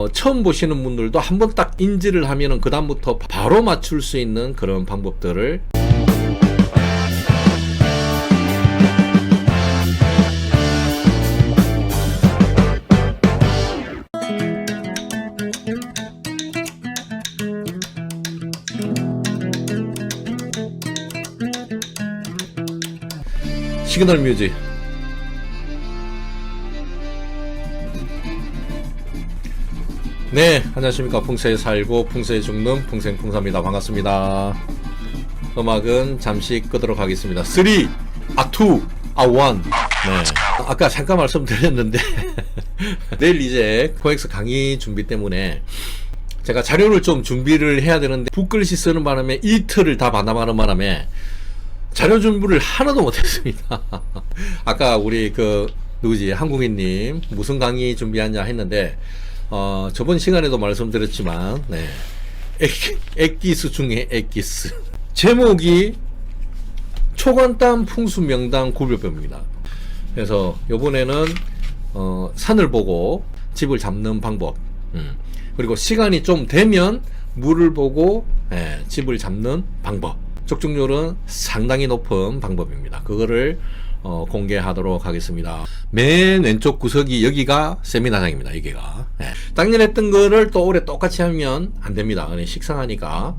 어, 처음 보시는 분들도 한번 딱 인지를 하면은 그 다음부터 바로 맞출 수 있는 그런 방법들을 시그널 뮤직 네 안녕하십니까. 풍세에 살고 풍세에 죽는 풍생 풍사입니다. 반갑습니다. 음악은 잠시 끄도록 하겠습니다. 3 아, 2 아, 1 네. 아까 잠깐 말씀드렸는데 내일 이제 코엑스 강의 준비 때문에 제가 자료를 좀 준비를 해야 되는데 붓글씨 쓰는 바람에 이틀을 다 반납하는 바람에 자료 준비를 하나도 못했습니다. 아까 우리 그 누구지? 한국인님 무슨 강의 준비하냐 했는데 어 저번 시간에도 말씀드렸지만 네. 액, 액기스 중에 액기스. 제목이 초간단 풍수 명당 굴별법입니다. 그래서 요번에는 어 산을 보고 집을 잡는 방법. 음, 그리고 시간이 좀 되면 물을 보고 예, 집을 잡는 방법. 적중률은 상당히 높은 방법입니다. 그거를 어, 공개하도록 하겠습니다. 맨 왼쪽 구석이 여기가 세미나장입니다. 여기가 예. 작년에 했던 거를 또 올해 똑같이 하면 안 됩니다. 식상하니까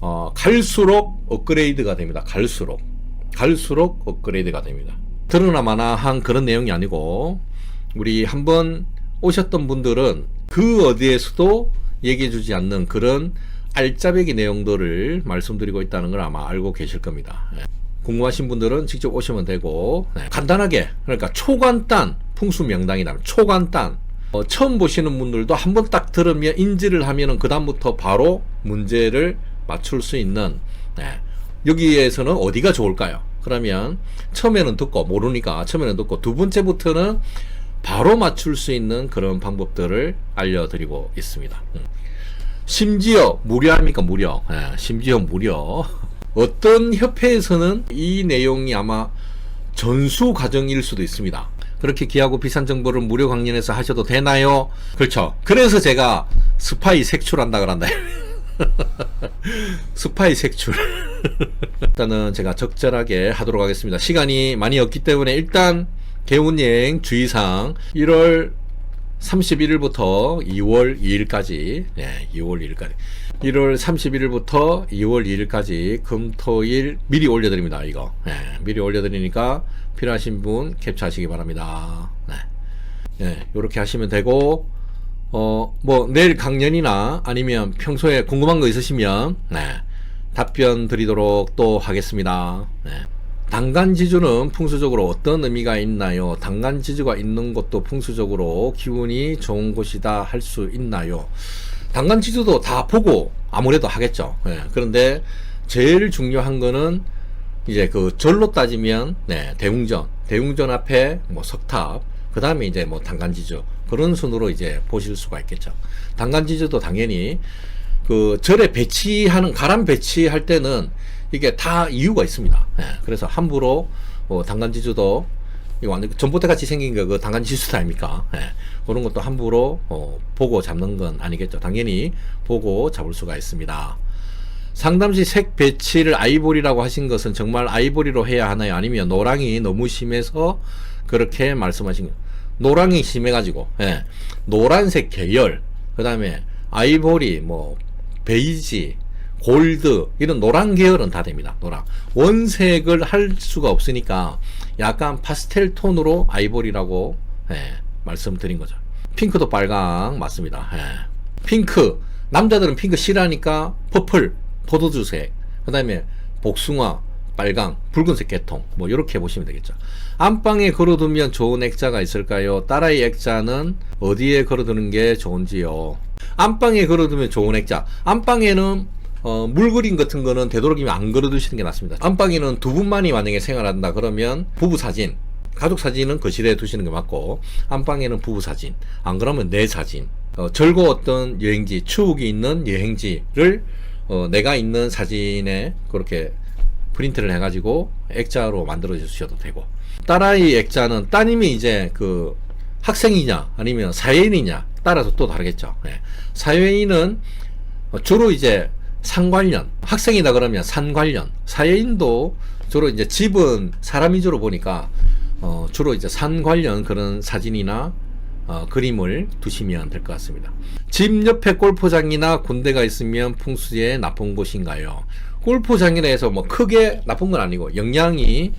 어, 갈수록 업그레이드가 됩니다. 갈수록 갈수록 업그레이드가 됩니다. 드러나 마나 한 그런 내용이 아니고 우리 한번 오셨던 분들은 그 어디에서도 얘기해 주지 않는 그런 알짜배기 내용들을 말씀드리고 있다는 걸 아마 알고 계실 겁니다. 예. 궁금하신 분들은 직접 오시면 되고 네, 간단하게 그러니까 초간단 풍수 명당이다 초간단 어, 처음 보시는 분들도 한 번 딱 들으면 인지를 하면은 그 다음부터 바로 문제를 맞출 수 있는 네, 여기에서는 어디가 좋을까요? 그러면 처음에는 듣고 모르니까 처음에는 듣고 두 번째부터는 바로 맞출 수 있는 그런 방법들을 알려드리고 있습니다. 음. 심지어 무료합니까 무료 예, 심지어 무료 어떤 협회에서는 이 내용이 아마 전수 과정일 수도 있습니다. 그렇게 귀하고 비싼 정보를 무료 강연에서 하셔도 되나요? 그렇죠. 그래서 제가 스파이 색출한다 그런다 스파이 색출. 일단은 제가 적절하게 하도록 하겠습니다. 시간이 많이 없기 때문에 일단 개운여행 주의사항 1월 31일부터 2월 2일까지, 예, 2월 2일까지. 1월 31일부터 2월 2일까지 금 토 일 미리 올려드립니다, 이거. 예, 미리 올려드리니까 필요하신 분 캡처하시기 바랍니다. 네. 예, 요렇게 하시면 되고, 어, 뭐, 내일 강연이나 아니면 평소에 궁금한 거 있으시면, 네, 답변 드리도록 또 하겠습니다. 네. 당간지주는 풍수적으로 어떤 의미가 있나요? 당간지주가 있는 곳도 풍수적으로 기운이 좋은 곳이다 할 수 있나요? 당간지주도 다 보고 아무래도 하겠죠. 예, 그런데 제일 중요한 거는 이제 그 절로 따지면 네, 대웅전, 대웅전 앞에 뭐 석탑, 그 다음에 이제 뭐 당간지주 그런 순으로 이제 보실 수가 있겠죠. 당간지주도 당연히 그 절에 배치하는 가람 배치할 때는 이게 다 이유가 있습니다. 예, 그래서 함부로 어, 당간지주도 이거 완전 전봇대 같이 생긴 거그 당간지주도 아닙니까? 예, 그런 것도 함부로 어, 보고 잡는 건 아니겠죠. 당연히 보고 잡을 수가 있습니다. 상담시 색 배치를 아이보리라고 하신 것은 정말 아이보리로 해야 하나요? 아니면 노랑이 너무 심해서 그렇게 말씀하신 거 노랑이 심해가지고 예, 노란색 계열 그 다음에 아이보리 뭐 베이지 골드 이런 노란 계열은 다 됩니다. 노란 원색을 할 수가 없으니까 약간 파스텔 톤으로 아이보리라고 예, 말씀드린 거죠. 핑크도 빨강 맞습니다. 예. 핑크 남자들은 핑크 싫어하니까 퍼플 포도주색 그 다음에 복숭아 빨강 붉은색 계통 뭐 이렇게 보시면 되겠죠. 안방에 걸어두면 좋은 액자가 있을까요? 딸아이 액자는 어디에 걸어두는 게 좋은지요? 안방에 걸어두면 좋은 액자. 안방에는 어, 물그림 같은 거는 되도록이면 안 걸어 두시는 게 낫습니다. 안방에는 두 분만이 만약에 생활한다 그러면 부부 사진, 가족 사진은 거실에 두시는 게 맞고 안방에는 부부 사진, 안 그러면 내 사진, 어, 즐거웠던 여행지, 추억이 있는 여행지를 어, 내가 있는 사진에 그렇게 프린트를 해가지고 액자로 만들어 주셔도 되고 딸아이 액자는 따님이 이제 그 학생이냐 아니면 사회인이냐 따라서 또 다르겠죠. 예. 사회인은 어, 주로 이제 산 관련, 학생이다 그러면 산 관련, 사회인도 주로 이제 집은 사람 위주로 보니까 어, 주로 이제 산 관련 그런 사진이나 어, 그림을 두시면 될 것 같습니다. 집 옆에 골프장이나 군대가 있으면 풍수에 나쁜 곳인가요? 골프장이라 해서 뭐 크게 나쁜 건 아니고 영향이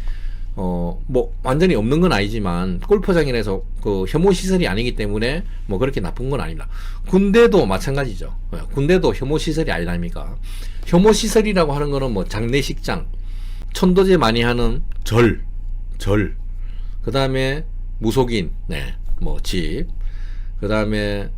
어, 뭐, 완전히 없는 건 아니지만, 골프장이라 해서 그 혐오 시설이 아니기 때문에 뭐 그렇게 나쁜 건 아닙니다. 군대도 마찬가지죠. 예, 군대도 혐오 시설이 아니랍니까? 혐오 시설이라고 하는 거는 뭐 장례식장, 천도제 많이 하는 절, 절, 그 다음에 무속인, 네, 뭐 집, 그 다음에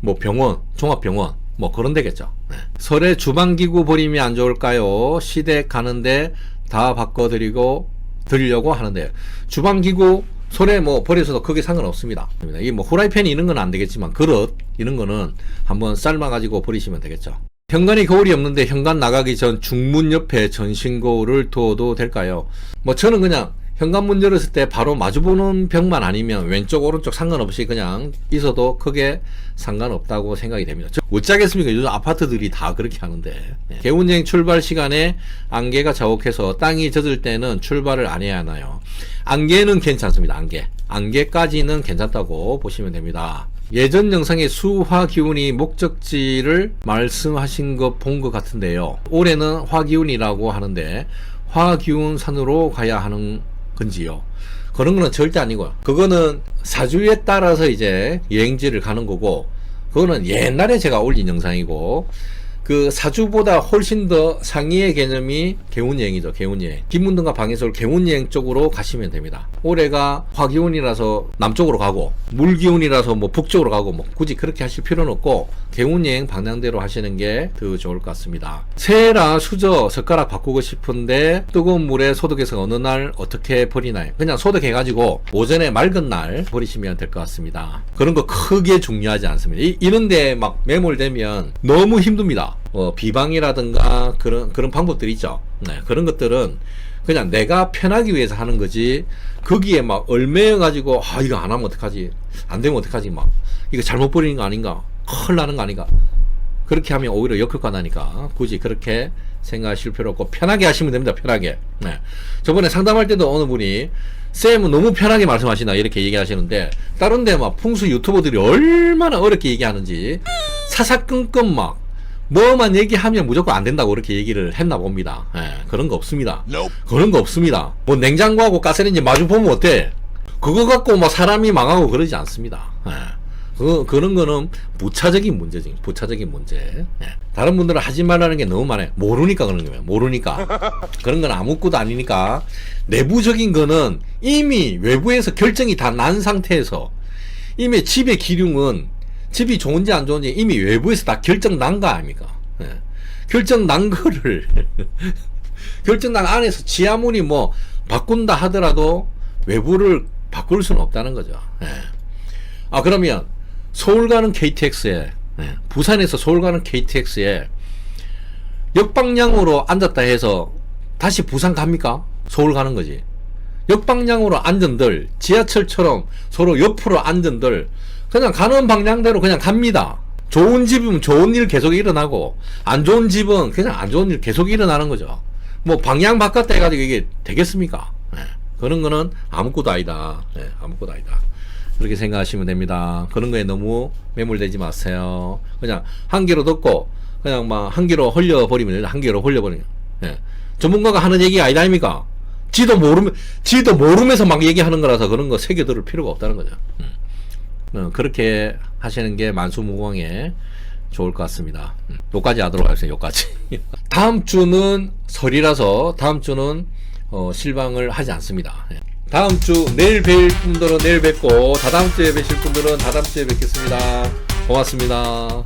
뭐 병원, 종합병원, 뭐 그런 데겠죠. 네. 설에 주방기구 버리면 안 좋을까요? 시댁 가는데 다 바꿔드리고 드리려고 하는데 주방기구 설에 뭐 버려서도 크게 상관없습니다. 이 뭐 후라이팬이 이런 건 안 되겠지만 그릇 이런 거는 한번 삶아 가지고 버리시면 되겠죠. 현관이 거울이 없는데 현관 나가기 전 중문 옆에 전신 거울을 두어도 될까요? 뭐 저는 그냥 현관문 열었을 때 바로 마주보는 벽만 아니면 왼쪽 오른쪽 상관없이 그냥 있어도 크게 상관없다고 생각이 됩니다. 저 어쩌겠습니까? 요즘 아파트들이 다 그렇게 하는데 네. 개운여행 출발 시간에 안개가 자욱해서 땅이 젖을 때는 출발을 안 해야 하나요? 안개는 괜찮습니다. 안개 안개까지는 괜찮다고 보시면 됩니다. 예전 영상에 수화 기운이 목적지를 말씀하신 거본것 같은데요. 올해는 화기운이라고 하는데 화기운 산으로 가야 하는 건지요. 그런 거는 절대 아니고요. 그거는 사주에 따라서 이제 여행지를 가는 거고, 그거는 옛날에 제가 올린 영상이고, 그 사주보다 훨씬 더 상위의 개념이 개운여행이죠. 개운여행. 김문등과 방해솔 개운여행 쪽으로 가시면 됩니다. 올해가 화기운이라서 남쪽으로 가고 물기운이라서 뭐 북쪽으로 가고 뭐 굳이 그렇게 하실 필요는 없고 개운여행 방향대로 하시는 게 더 좋을 것 같습니다. 새해라 수저 젓가락 바꾸고 싶은데 뜨거운 물에 소독해서 어느 날 어떻게 버리나요? 그냥 소독해가지고 오전에 맑은 날 버리시면 될 것 같습니다. 그런 거 크게 중요하지 않습니다. 이, 이런데 막 매몰되면 너무 힘듭니다. 어, 비방이라든가 그런 그런 방법들이 있죠. 네, 그런 것들은 그냥 내가 편하기 위해서 하는 거지. 거기에 막 얼매여 가지고 아 이거 안 하면 어떡하지? 안 되면 어떡하지? 막 이거 잘못 버리는 거 아닌가? 큰일 나는 거 아닌가? 그렇게 하면 오히려 역효과 나니까 굳이 그렇게 생각하실 필요 없고 편하게 하시면 됩니다. 편하게. 네. 저번에 상담할 때도 어느 분이 쌤은 너무 편하게 말씀하시나 이렇게 얘기하시는데 다른 데 막 풍수 유튜버들이 얼마나 어렵게 얘기하는지 사사건건 막 뭐만 얘기하면 무조건 안 된다고 그렇게 얘기를 했나 봅니다. 예, 그런 거 없습니다. 그런 거 없습니다. 뭐 냉장고하고 가스레인지 마주 보면 어때? 그거 갖고 뭐 사람이 망하고 그러지 않습니다. 예. 그, 그런 거는 부차적인 문제지. 부차적인 문제. 예. 다른 분들은 하지 말라는 게 너무 많아요. 모르니까 그런 거예요. 모르니까. 그런 건 아무것도 아니니까. 내부적인 거는 이미 외부에서 결정이 다 난 상태에서 이미 집의 기륭은 집이 좋은지 안 좋은지 이미 외부에서 다 결정 난 거 아닙니까? 예. 결정 난 거를 결정 난 안에서 지 아무리 뭐 바꾼다 하더라도 외부를 바꿀 수는 없다는 거죠. 예. 아 그러면 서울 가는 KTX에 예, 부산에서 서울 가는 KTX에 역방향으로 앉았다 해서 다시 부산 갑니까? 서울 가는 거지. 역방향으로 앉은들 지하철처럼 서로 옆으로 앉은들 그냥 가는 방향대로 그냥 갑니다. 좋은 집이면 좋은 일 계속 일어나고 안 좋은 집은 그냥 안 좋은 일 계속 일어나는 거죠. 뭐 방향 바꿨다 해가지고 이게 되겠습니까? 예, 그런 거는 아무것도 아니다. 예, 아무것도 아니다. 그렇게 생각하시면 됩니다. 그런 거에 너무 매몰되지 마세요. 그냥 한 개로 듣고 그냥 막 한 개로 흘려버리면. 한 개로 흘려버리면. 예. 전문가가 하는 얘기가 아니다 아닙니까? 지도 모르면 지도 모르면서 막 얘기하는 거라서 그런 거 새겨 들을 필요가 없다는 거죠. 음. 어, 그렇게 하시는 게 만수무강에 좋을 것 같습니다. 음, 요까지 하도록 하겠습니다. 요까지. 다음 주는 설이라서 다음 주는 어, 실방을 하지 않습니다. 예. 다음 주 내일 뵐 분들은 내일 뵙고 다다음 주에 뵈실 분들은 다다음 주에 뵙겠습니다. 고맙습니다.